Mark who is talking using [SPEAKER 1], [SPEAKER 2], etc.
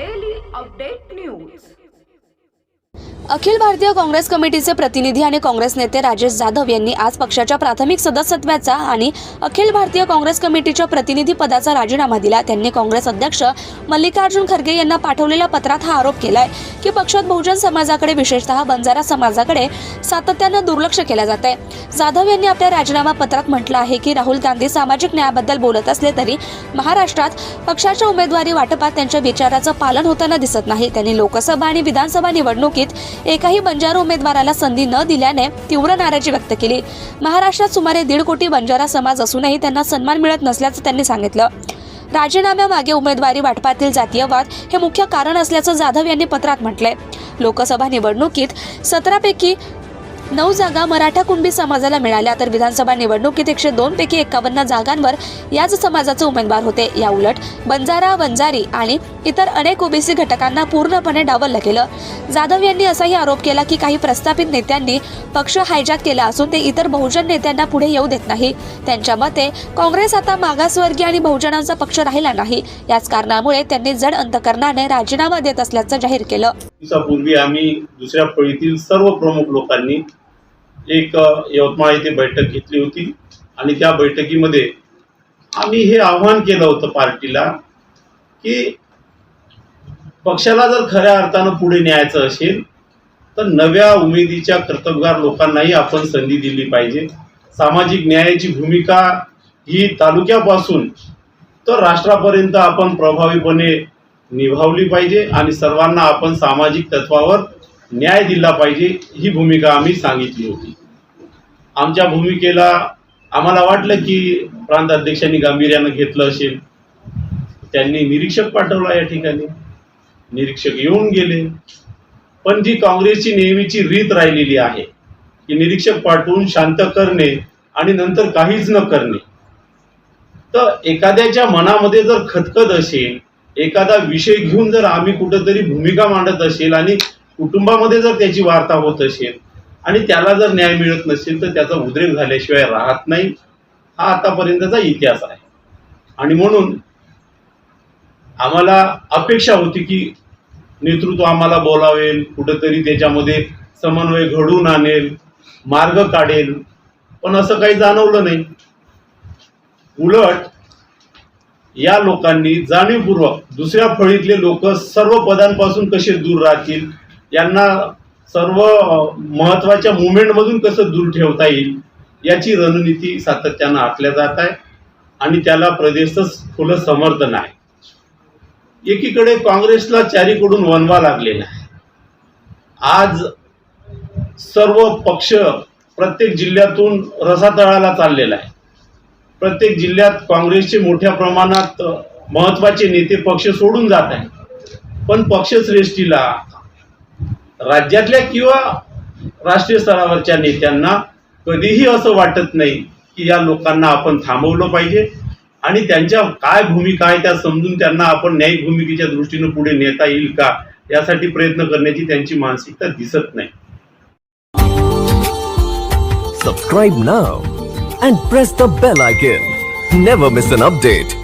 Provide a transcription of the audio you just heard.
[SPEAKER 1] daily update news.
[SPEAKER 2] Akhil Bharatiya Congress कमिटीचे प्रतिनिधी आणि काँग्रेस नेते राजेश जाधव यांनी आज पक्षाच्या प्राथमिक सदस्यत्वाचा आणि अखिल भारतीय काँग्रेस कमिटीच्या प्रतिनिधी पदाचा राजीनामा दिला. त्यांनी काँग्रेस अध्यक्ष मल्लिकार्जुन खरगे यांना पाठवलेल्या पत्रात हा आरोप केलाय की पक्षात बहुजन समाजाकडे विशेषतः बंजारा समाजाकडे सातत्यानं दुर्लक्ष केलं जात आहे जाधव यांनी आपल्या राजीनामा पत्रात म्हटलं आहे की राहुल गांधी सामाजिक न्यायाबद्दल बोलत असले तरी महाराष्ट्रात पक्षाच्या उमेदवारी वाटपात त्यांच्या विचाराचं पालन होताना दिसत नाही. त्यांनी लोकसभा आणि विधानसभा निवडणुकीत एकाही बंजारा उमेदवाराला संधी न दिल्याने तीव्र नाराजी व्यक्त केली. महाराष्ट्रात सुमारे दीड कोटी बंजारा समाज असूनही त्यांना सन्मान मिळत नसल्याचं त्यांनी सांगितलं. राजीनाम्यामागे उमेदवारी वाटपातील जातीयवाद हे मुख्य कारण असल्याचं जाधव यांनी पत्रात म्हटलंय. लोकसभा निवडणुकीत सतरापैकी नऊ जागा मराठा कुणबी समाजाला मिळाल्या तर विधानसभा निवडणुकीत एकशे दोन पैकी एकावन्न जागांवर याच समाजाचे उमेदवार होते. या उलट बंजारा वंजारी आणि इतर अनेक ओबीसी घटकांना पूर्णपणे डावललं गेलं. जाधव यांनी असाही आरोप केला की काही प्रस्थापित नेत्यांनी पक्ष हायजॅक केला असून ते इतर बहुजन नेत्यांना पुढे येऊ देत नाही. त्यांच्या मते काँग्रेस आता मागासवर्गीय आणि बहुजनांचा पक्ष राहिला नाही. याच कारणामुळे त्यांनी जड अंतकरणाने राजीनामा देत असल्याचं जाहीर केलं.
[SPEAKER 3] दिवसापूर्वी आम्ही दुसऱ्या फळीतील सर्व प्रमुख लोकांनी एक यवतमाळ येथे बैठक घेतली होती आणि त्या बैठकीमध्ये आम्ही हे आव्हान केलं होतं पार्टीला की पक्षाला जर खऱ्या अर्थानं पुढे न्यायचं असेल तर नव्या उमेदीच्या कर्तबगार लोकांनाही आपण संधी दिली पाहिजे. सामाजिक न्यायाची भूमिका ही तालुक्यापासून तर राष्ट्रापर्यंत आपण प्रभावीपणे निभावली पाहिजे आणि सर्वांना आपण सामाजिक तत्वावर न्याय दिला पाहिजे ही भूमिका आम्ही सांगितली होती. आमच्या भूमिकेला आम्हाला वाटलं की प्रांत अध्यक्षांनी गांभीर्यानं घेतलं असेल. त्यांनी निरीक्षक पाठवला या ठिकाणी. निरीक्षक येऊन गेले. पण जी काँग्रेसची नेहमीची रीत राहिलेली आहे की निरीक्षक पाठवून शांत करणे आणि नंतर काहीच न करणे. तर एखाद्याच्या मनामध्ये जर खतखत असेल एखादा विषय घेऊन जर आम्ही कुठंतरी भूमिका मांडत असेल आणि कुटुंबामध्ये जर त्याची वार्ता होत असेल आणि त्याला जर न्याय मिळत नसेल तर त्याचा उद्रेक झाल्याशिवाय राहत नाही. हा आतापर्यंतचा इतिहास आहे. आणि म्हणून आम्हाला अपेक्षा होती की नेतृत्व आम्हाला बोलावेल कुठंतरी त्याच्यामध्ये समन्वय घडवून आणेल मार्ग काढेल. पण असं काही जाणवलं नाही. उलट या लोकांनी जाणीवपूर्वक दुसऱ्या फळीतले लोक सर्व पदांपासून कसे दूर राहतील यांना सर्व महत्त्वाच्या मुवमेंटमधून कसं दूर ठेवता येईल याची रणनीती सातत्यानं आखल्या जात आहे आणि त्याला प्रदेशच फुलं समर्थन आहे. एकीकडे काँग्रेसला चारीकडून वनवा लागलेला आहे. आज सर्व पक्ष प्रत्येक जिल्ह्यातून रसातळाला चाललेला आहे. प्रत्येक जिल्ह्यात काँग्रेसचे मोठ्या प्रमाणात महत्त्वाचे नेते पक्ष सोडून जात आहेत. पण पक्षश्रेष्ठीला राज्यातल्या किंवा राष्ट्रीय स्तरावरच्या नेत्यांना कधीही असं वाटत नाही की या लोकांना आपण थांबवलं पाहिजे. आणि त्यांच्या काय भूमिका आहे त्या समजून त्यांना आपण न्यायिक भूमिकेच्या दृष्टीनं पुढे नेता येईल का यासाठी प्रयत्न करण्याची त्यांची मानसिकता दिसत नाही.
[SPEAKER 4] Subscribe now and press the bell icon never miss an update